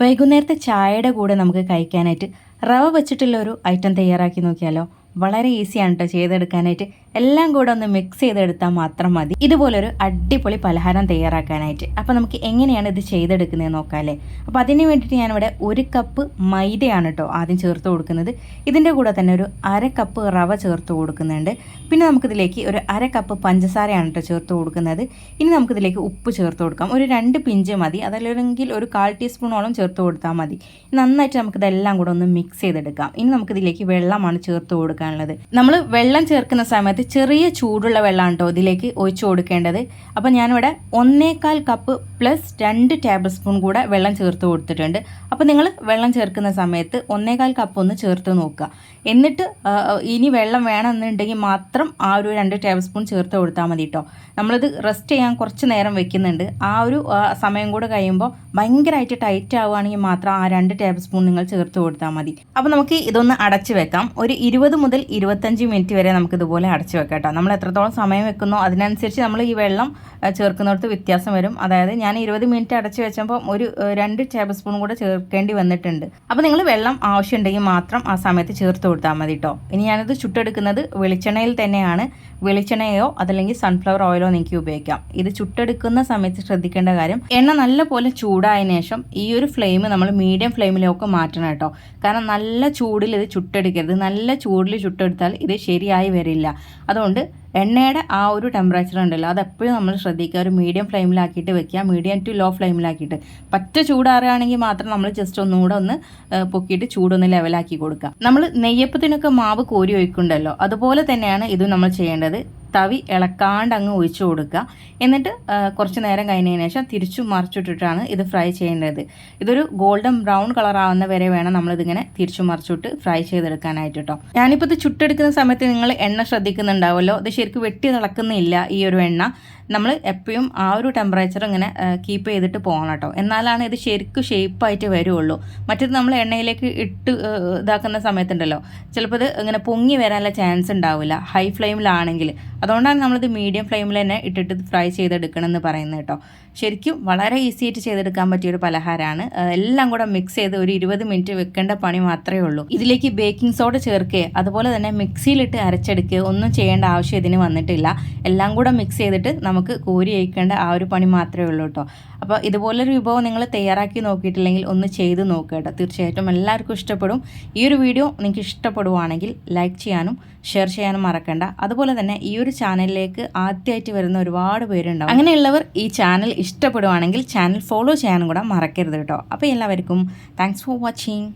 വൈകുന്നേരത്തെ ചായയുടെ കൂടെ നമുക്ക് കഴിക്കാനായിട്ട് റവ വെച്ചിട്ടുള്ള ഒരു ഐറ്റം തയ്യാറാക്കി നോക്കിയാലോ? വളരെ ഈസിയാണ് കേട്ടോ ചെയ്തെടുക്കാനായിട്ട്. എല്ലാം കൂടെ ഒന്ന് മിക്സ് ചെയ്തെടുത്താൽ മാത്രം മതി. ഇതുപോലൊരു അടിപൊളി പലഹാരം തയ്യാറാക്കാനായിട്ട്. അപ്പോൾ നമുക്ക് എങ്ങനെയാണ് ഇത് ചെയ്തെടുക്കുന്നത് നോക്കാമല്ലേ അപ്പോൾ അതിന് വേണ്ടിയിട്ട് ഞാനിവിടെ ഒരു കപ്പ് മൈദയാണ് കേട്ടോ ആദ്യം ചേർത്ത് കൊടുക്കുന്നത്. ഇതിന്റെ കൂടെ തന്നെ ഒരു അര കപ്പ് റവ ചേർത്ത് കൊടുക്കുന്നുണ്ട്. പിന്നെ നമുക്കിതിലേക്ക് ഒരു അര കപ്പ് പഞ്ചസാരയാണ് കേട്ടോ ചേർത്ത് കൊടുക്കുന്നത്. ഇനി നമുക്കിതിലേക്ക് ഉപ്പ് ചേർത്ത് കൊടുക്കാം. ഒരു രണ്ട് പിഞ്ച് മതി. അതല്ലെങ്കിൽ ഒരു കാൽ ടീസ്പൂണോളം ചേർത്ത് കൊടുത്താൽ മതി. നന്നായിട്ട് നമുക്കിതെല്ലാം കൂടെ ഒന്ന് മിക്സ് ചെയ്തെടുക്കാം. ഇനി നമുക്കിതിലേക്ക് വെള്ളമാണ് ചേർത്ത് കൊടുക്കാനുള്ളത്. നമ്മൾ വെള്ളം ചേർക്കുന്ന സമയത്ത് ചെറിയ ചൂടുള്ള വെള്ളമാണ് കേട്ടോ ഇതിലേക്ക് ഒഴിച്ചു കൊടുക്കേണ്ടത്. അപ്പോൾ ഞാനിവിടെ ഒന്നേകാൽ കപ്പ് പ്ലസ് രണ്ട് ടേബിൾ സ്പൂൺ കൂടെ വെള്ളം ചേർത്ത് കൊടുത്തിട്ടുണ്ട്. അപ്പോൾ നിങ്ങൾ വെള്ളം ചേർക്കുന്ന സമയത്ത് ഒന്നേകാൽ കപ്പ് ഒന്ന് ചേർത്ത് നോക്കുക. എന്നിട്ട് ഇനി വെള്ളം വേണമെന്നുണ്ടെങ്കിൽ മാത്രം ആ ഒരു രണ്ട് ടേബിൾ സ്പൂൺ ചേർത്ത് കൊടുത്താൽ മതി കേട്ടോ നമ്മളിത് റെസ്റ്റ് ചെയ്യാൻ കുറച്ച് നേരം വെക്കുന്നുണ്ട്. ആ ഒരു സമയം കൂടെ കഴിയുമ്പോൾ ഭയങ്കരമായിട്ട് ടൈറ്റ് ആവുകയാണെങ്കിൽ മാത്രം ആ രണ്ട് ടേബിൾ സ്പൂൺ നിങ്ങൾ ചേർത്ത് കൊടുത്താൽ മതി. അപ്പോൾ നമുക്ക് ഇതൊന്ന് അടച്ച് വെക്കാം. ഒരു ഇരുപത് മുതൽ ഇരുപത്തഞ്ച് മിനിറ്റ് വരെ നമുക്ക് ഇതുപോലെ അടച്ച് വെക്കാം കേട്ടോ നമ്മൾ എത്രത്തോളം സമയം വെക്കുന്നോ അതിനനുസരിച്ച് നമ്മൾ ഈ വെള്ളം ചേർക്കുന്നിടത്ത് വ്യത്യാസം വരും. അതായത് ഞാൻ ഇരുപത് മിനിറ്റ് അടച്ച് വെച്ചപ്പോൾ ഒരു രണ്ട് ടേബിൾ സ്പൂൺ കൂടെ ചേർക്കേണ്ടി വന്നിട്ടുണ്ട്. അപ്പോൾ നിങ്ങൾ വെള്ളം ആവശ്യമുണ്ടെങ്കിൽ മാത്രം ആ സമയത്ത് ചേർത്ത് കൊടുത്താൽ മതി കേട്ടോ ഇനി ഞാനിത് ചുട്ടെടുക്കുന്നത് വെളിച്ചെണ്ണയിൽ തന്നെയാണ്. വെളിച്ചെണ്ണയോ അതല്ലെങ്കിൽ സൺഫ്ലവർ ഓയിലോ നിങ്ങൾക്ക് ഉപയോഗിക്കാം. ഇത് ചുട്ടെടുക്കുന്ന സമയത്ത് ശ്രദ്ധിക്കേണ്ട കാര്യം എണ്ണ നല്ല പോലെ ചൂടായതിനു ശേഷം ഈ ഒരു ഫ്ലെയിം നമ്മൾ മീഡിയം ഫ്ലെയിമിലേക്ക് മാറ്റണം കേട്ടോ കാരണം നല്ല ചൂടിൽ ഇത് ചുട്ടെടുക്കരുത്. നല്ല ചൂടിൽ ചുട്ടെടുത്താൽ ഇത് ശരിയായി വരില്ല. അതുകൊണ്ട് എണ്ണയുടെ ആ ഒരു ടെമ്പറേച്ചർ ഉണ്ടല്ലോ അതെപ്പോഴും നമ്മൾ ശ്രദ്ധിക്കുക. ഒരു മീഡിയം ഫ്ലെയിമിലാക്കിയിട്ട് വെക്കുക മീഡിയം ടു ലോ ഫ്ലെയിമിലാക്കിയിട്ട് പറ്റ ചൂടാറുകയാണെങ്കിൽ മാത്രം നമ്മൾ ജസ്റ്റ് ഒന്നുകൂടെ ഒന്ന് പൊക്കിയിട്ട് ചൂടൊന്ന് ലെവലാക്കി കൊടുക്കുക. നമ്മൾ നെയ്യപ്പത്തിനൊക്കെ മാവ് കോരി ഒഴിക്കുന്നുണ്ടല്ലോ അതുപോലെ തന്നെയാണ് ഇത് നമ്മൾ ചെയ്യേണ്ടത്. തവി ഇളക്കാണ്ട് അങ്ങ് ഒഴിച്ചു കൊടുക്കുക. എന്നിട്ട് കുറച്ച് നേരം കഴിഞ്ഞതിന് ശേഷം തിരിച്ചു മറിച്ചിട്ടിട്ടാണ് ഇത് ഫ്രൈ ചെയ്യേണ്ടത്. ഇതൊരു ഗോൾഡൻ ബ്രൗൺ കളർ ആവുന്ന വരെ വേണം നമ്മളിതിങ്ങനെ തിരിച്ചു മറിച്ചിട്ട് ഫ്രൈ ചെയ്തെടുക്കാനായിട്ട് കേട്ടോ ഞാനിപ്പോൾ ഇത് ചുട്ടെടുക്കുന്ന സമയത്ത് നിങ്ങൾ എണ്ണ ശ്രദ്ധിക്കുന്നുണ്ടാവുമല്ലോ. ഇത് ശരിക്കും വെട്ടി തിളക്കുന്നില്ല ഈ ഒരു എണ്ണ. നമ്മൾ എപ്പോഴും ആ ഒരു ടെമ്പറേച്ചർ ഇങ്ങനെ കീപ്പ് ചെയ്തിട്ട് പോകണം കേട്ടോ എന്നാലാണ് ഇത് ശരിക്കും ഷേപ്പായിട്ട് വരുള്ളൂ. മറ്റേത് നമ്മൾ എണ്ണയിലേക്ക് ഇട്ട് ഇതാക്കുന്ന സമയത്തുണ്ടല്ലോ. ചിലപ്പോൾ ഇത് ഇങ്ങനെ പൊങ്ങി വരാനുള്ള ചാൻസ് ഉണ്ടാവില്ല. ഹൈ ഫ്ലെയിമിലാണെങ്കിൽ അതുകൊണ്ടാണ് നമ്മളിത് മീഡിയം ഫ്ലെയിമിൽ തന്നെ ഇട്ടിട്ട് ഫ്രൈ ചെയ്തെടുക്കണം എന്ന് പറയുന്നത് കേട്ടോ. ശരിക്കും വളരെ ഈസി ആയിട്ട് ചെയ്തെടുക്കാൻ പറ്റിയ ഒരു പലഹാരമാണ് എല്ലാം കൂടെ മിക്സ് ചെയ്ത് ഒരു ഇരുപത് മിനിറ്റ് വെക്കേണ്ട പണി മാത്രമേ ഉള്ളൂ. ഇതിലേക്ക് ബേക്കിംഗ് സോഡ ചേർക്കുക അതുപോലെ തന്നെ മിക്സിയിലിട്ട് അരച്ചെടുക്കുക ഒന്നും ചെയ്യേണ്ട ആവശ്യം ഇതിന് വന്നിട്ടില്ല. എല്ലാം കൂടെ മിക്സ് ചെയ്തിട്ട് നമുക്ക് കോരി അയക്കേണ്ട ആ ഒരു പണി മാത്രമേ ഉള്ളൂ കേട്ടോ. അപ്പോൾ ഇതുപോലൊരു വിഭവം നിങ്ങൾ തയ്യാറാക്കി നോക്കിയിട്ടില്ലെങ്കിൽ ഒന്ന് ചെയ്ത് നോക്കുക കേട്ടോ. തീർച്ചയായിട്ടും എല്ലാവർക്കും ഇഷ്ടപ്പെടും. ഈ ഒരു വീഡിയോ നിങ്ങൾക്ക് ഇഷ്ടപ്പെടുവാണെങ്കിൽ ലൈക്ക് ചെയ്യാനും ഷെയർ ചെയ്യാനും മറക്കണ്ട. അതുപോലെ തന്നെ ഈ ഒരു ചാനലിലേക്ക് ആദ്യമായിട്ട് വരുന്ന ഒരുപാട് പേരുണ്ടാവും. അങ്ങനെയുള്ളവർ ഈ ചാനൽ ഇഷ്ടപ്പെടുവാണെങ്കിൽ ചാനൽ ഫോളോ ചെയ്യാനും കൂടെ മറക്കരുത് കേട്ടോ. അപ്പോൾ എല്ലാവർക്കും താങ്ക്സ് ഫോർ വാച്ചിങ്